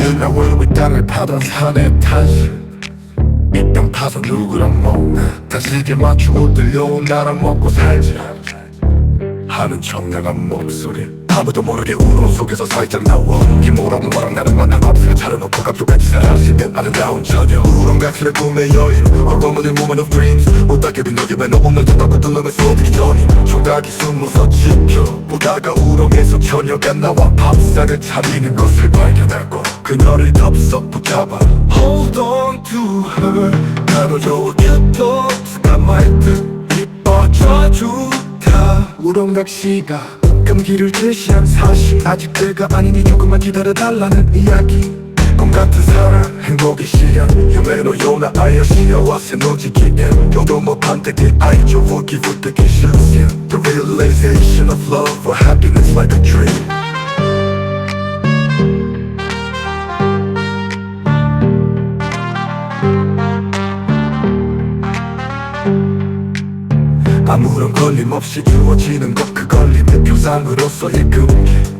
어느 위 땅을 파던 산의 탓이 이땅 파서 누구랑 먹나. 다시게 맞추고 들려온 나랑 먹고 살지 하는 청량한 목소리. 아무도 모르게 우는 속에서 살짝 나와. 김오라는 너랑 나는 만 남 앞에 차려놓고 감쪽같이 사라지면 아름다운 저녁 우렁각시의 꿈의 여인. 얼버무린 moment of dreams. 못닿게 빈너기에 너 없는 듯 덮고 뚫는 쏘기 전이 총각이 숨어서 지켜 보다가 우렁에서 처녀가 나와 밥상을 차리는 것을 발견하고 그녀를 덥석 붙잡아. Hold on to her. 나도 좋겠어 스카마의 뜻 이뻐져 좋다. 우렁각시가 금기를 제시한 사실 아직 때가 아니니 조금만 기다려달라는 이야기 꿈 같은 사랑 행복이 유메노 요나 아이어 시여와 세노지기엔. 용도 못한 때그 아이죠 give the kisses The realization of love or happiness like a dream. 아무런 걸림 없이 주어지는 것 그 걸림의 표상으로서의 금기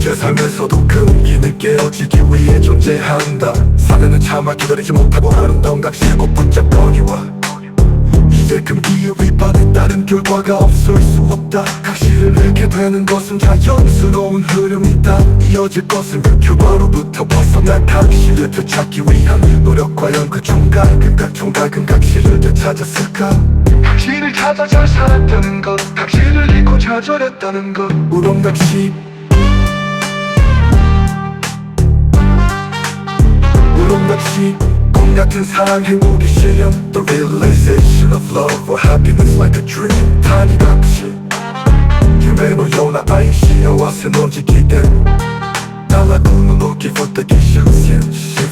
실제 삶에서도 금기는 깨어지기 위해 존재한다. 사내는 차마 기다리지 못하고 아름다운 각시의 곧 붙잡거리와. 이제 금기에 위반에 따른 결과가 없을 수 없다. 각시를 잃게 되는 것은 자연스러운 흐름이다. 이어질 것은 그 결과로부터 벗어나 각시를 되찾기 위한 노력 과 연 그 총각 그각 총각은 각시를 되찾았을까? 각시를 찾아 잘 살았다는 것 각시를 잃고 좌절했다는 것. 우렁각시 꿈 같은 사랑 행복이 실현 The realization of love or happiness like a dream 단각시 유메노 요나 아이시여와 세노지 기대 달라구는 오기 for the 기시스 시프